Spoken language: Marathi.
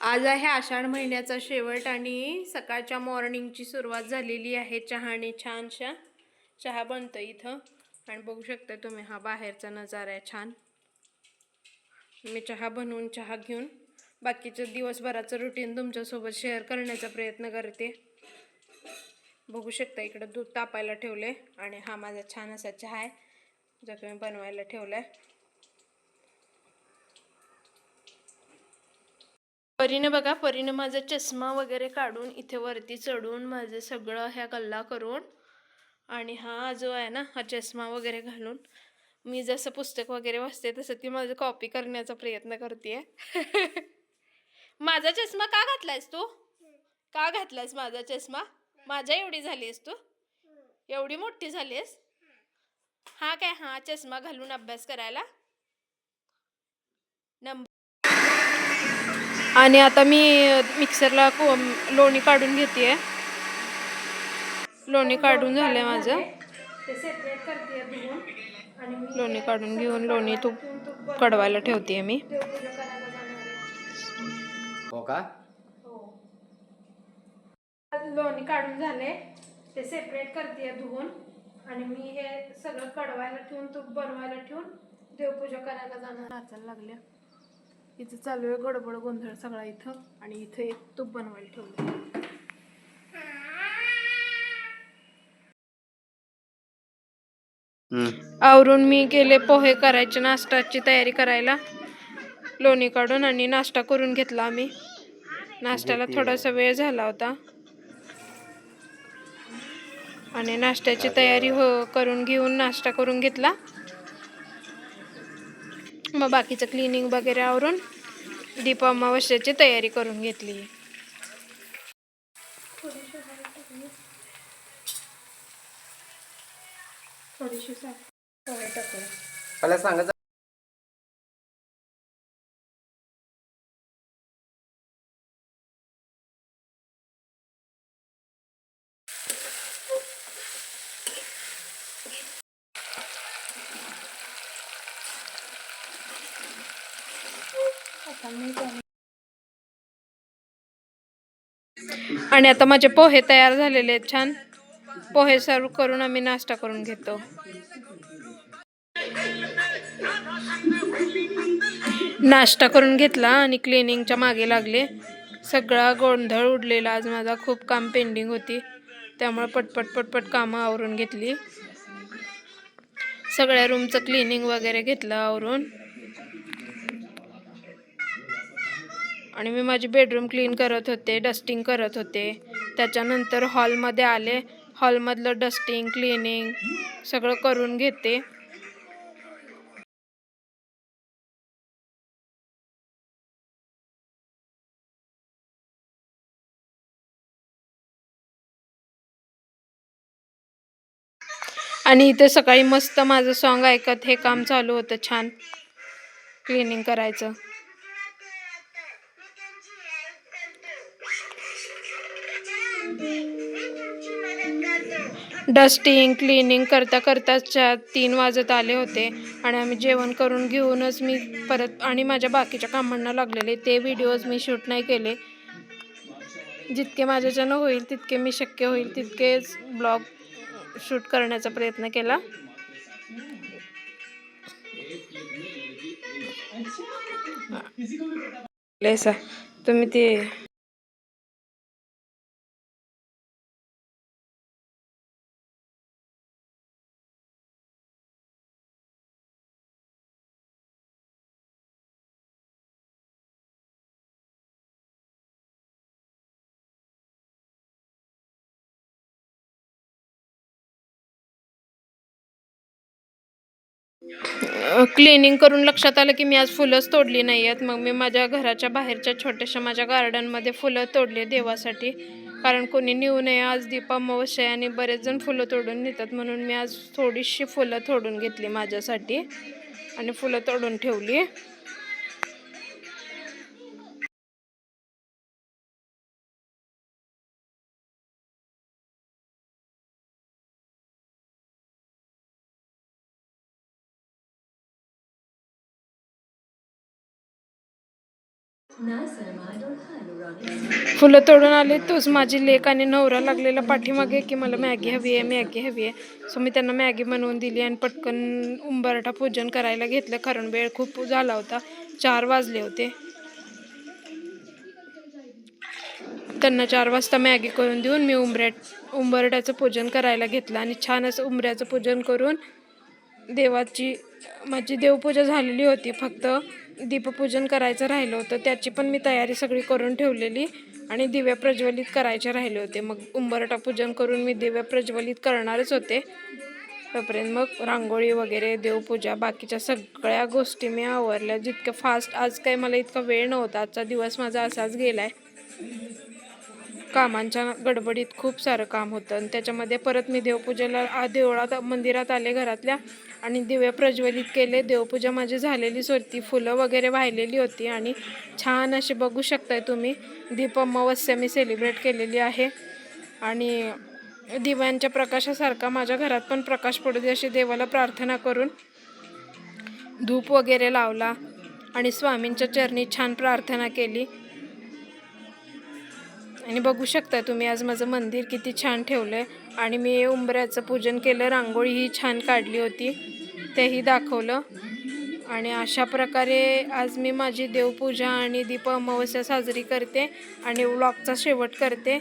आज आहे आषाढ महिन्याचा शेवट आणि सकाळच्या मॉर्निंगची सुरुवात झालेली आहे. चहाने छानशा चहा बनतो इथं. आणि बघू शकता तुम्ही हा बाहेरचा नजारा आहे छान. मी चहा बनवून चहा घेऊन बाकीचं दिवसभराचं रुटीन तुमच्यासोबत शेअर करण्याचा प्रयत्न करते. बघू शकता इकडं दूध तापायला ठेवले आणि हा माझा छान असा चहा आहे जो की मी बनवायला आहे परीने बघा परीने माझा चष्मा वगैरे काढून इथे वरती चढून माझं सगळं ह्या गल्ला करून आणि हा जो आहे ना हा चष्मा वगैरे घालून मी जसं पुस्तक वगैरे वाचते तसं ती माझं कॉपी करण्याचा प्रयत्न करते माझा चष्मा का घातलायस तू? का घातलायस माझा चष्मा? माझ्या एवढी झालीस तू? एवढी मोठी झालीस हा काय हा चष्मा घालून अभ्यास करायला? नंबर आणि आता मी मिक्सरला को लोणी काढून घेते लोणी काढून झालंय माझं. लोणी काढून घेऊन लोणी तूप कडवायला ठेवते मी. हो का? लोणी काढून झाले ते सेपरेट करते धुवून. आणि मी हे सगळं कडवायला ठेवून तूप बनवायला ठेवून देवपूजा करायला जाणार नाचायला लागल्या. इथं चालू आहे गडबड गोंधळ सगळा इथं. आणि इथं एक तूप बनवायला ठेवलं आवरून मी गेले पोहे करायचे नाश्त्याची तयारी करायला. लोणी काढून आणि नाश्ता करून घेतला आम्ही. नाश्त्याला थोडासा वेळ झाला होता. आणि नाश्त्याची तयारी हो करून घेऊन नाश्ता करून घेतला. मग बाकीचं क्लिनिंग वगैरे आवरून दीप अमावस्याची तयारी करून घेतली. मला सांगायचं आणि आता माझे पोहे तयार झालेले आहेत छान. पोहे सर्व करून आम्ही नाश्ता करून घेतो. नाश्ता करून घेतला आणि क्लिनिंगच्या मागे लागले. सगळा गोंधळ उडलेला. आज माझा खूप काम पेंडिंग होती. त्यामुळे पटपट पटपट कामं आवरून घेतली. सगळ्या रूमचं क्लिनिंग वगैरे घेतलं आवरून. आणि मी माझी बेडरूम क्लीन करत होते डस्टिंग करत होते. त्याच्यानंतर हॉलमध्ये आले. हॉलमधलं डस्टिंग क्लिनिंग सगळं करून घेते. आणि इथे सकाळी मस्त माझं सॉन्ग ऐकत हे काम चालू होतं छान. क्लिनिंग करायचं. डस्टिंग क्लिनिंग करता करताच चार तीन वाजत आले होते आणि आम्ही जेवण करून घेऊनच मी परत आणि माझ्या बाकीच्या कामांना लागलेले ते व्हिडिओज मी शूट नाही केले. जितके माझ्याच्यानं होईल तितके मी शक्य होईल तितकेच ब्लॉग शूट करण्याचा प्रयत्न केला. तुम्ही ते क्लिनिंग करून लक्षात आलं की मी आज फुलंच तोडली नाही आहेत. मग मी माझ्या घराच्या बाहेरच्या छोट्याशा माझ्या गार्डनमध्ये फुलं तोडली देवासाठी. कारण कोणी नेऊ नये आज दीप अमावस्या आहे आणि बरेच जण फुलं तोडून नेतात. म्हणून मी आज थोडीशी फुलं तोडून घेतली माझ्यासाठी आणि फुलं तोडून ठेवली. फुलं तोडून आले तोच माझी लेक आणि नवरा लागलेला पाठीमागे की मला मॅगी हवी आहे मॅगी हवी आहे. सो मी त्यांना मॅगी बनवून दिली आणि पटकन उंबरठा पूजन करायला घेतलं. कारण वेळ खूप झाला होता. चार वाजले होते. त्यांना चार वाजता मॅगी करून देऊन मी उंबऱ्या उंबरट्याचं पूजन करायला घेतलं आणि छान असं उंबऱ्याचं पूजन करून देवाची माझी देवपूजा झालेली होती फक्त. दीपपूजन करायचं राहिलं होतं त्याची पण मी तयारी सगळी करून ठेवलेली आणि दिव्या प्रज्वलित करायचे राहिले होते. मग उंबरटा पूजन करून मी दिवे प्रज्वलित करणारच होते. तोपर्यंत मग रांगोळी वगैरे देवपूजा बाकीच्या सगळ्या गोष्टी मी आवरल्या. जितकं फास्ट आज काही मला इतका वेळ नव्हता आजचा दिवस माझा असाच गेलाय. कामांच्या गडबडीत खूप सारं काम होतं आणि त्याच्यामध्ये परत मी देवपूजेला देवळात मंदिरात आले घरातल्या आणि दिवे प्रज्वलित केले. देवपूजा माझी झालेलीच होती. फुलं वगैरे वाहिलेली होती आणि छान असे बघू शकताय तुम्ही. दीप अमावस्या मी सेलिब्रेट केलेली आहे. आणि दिव्यांच्या प्रकाशासारखा माझ्या घरात पण प्रकाश पडू दे अशी देवाला प्रार्थना करून धूप वगैरे लावला आणि स्वामींच्या चरणी छान प्रार्थना केली. आणि बघू शकता तुम्ही आज माझं मंदिर किती छान ठेवलं आहे आणि मी उंबऱ्याचं पूजन केलं रांगोळीही छान काढली होती तेही दाखवलं. आणि अशा प्रकारे आज मी माझी देवपूजा आणि दीप अमावस्या साजरी करते आणि व्लॉगचा शेवट करते.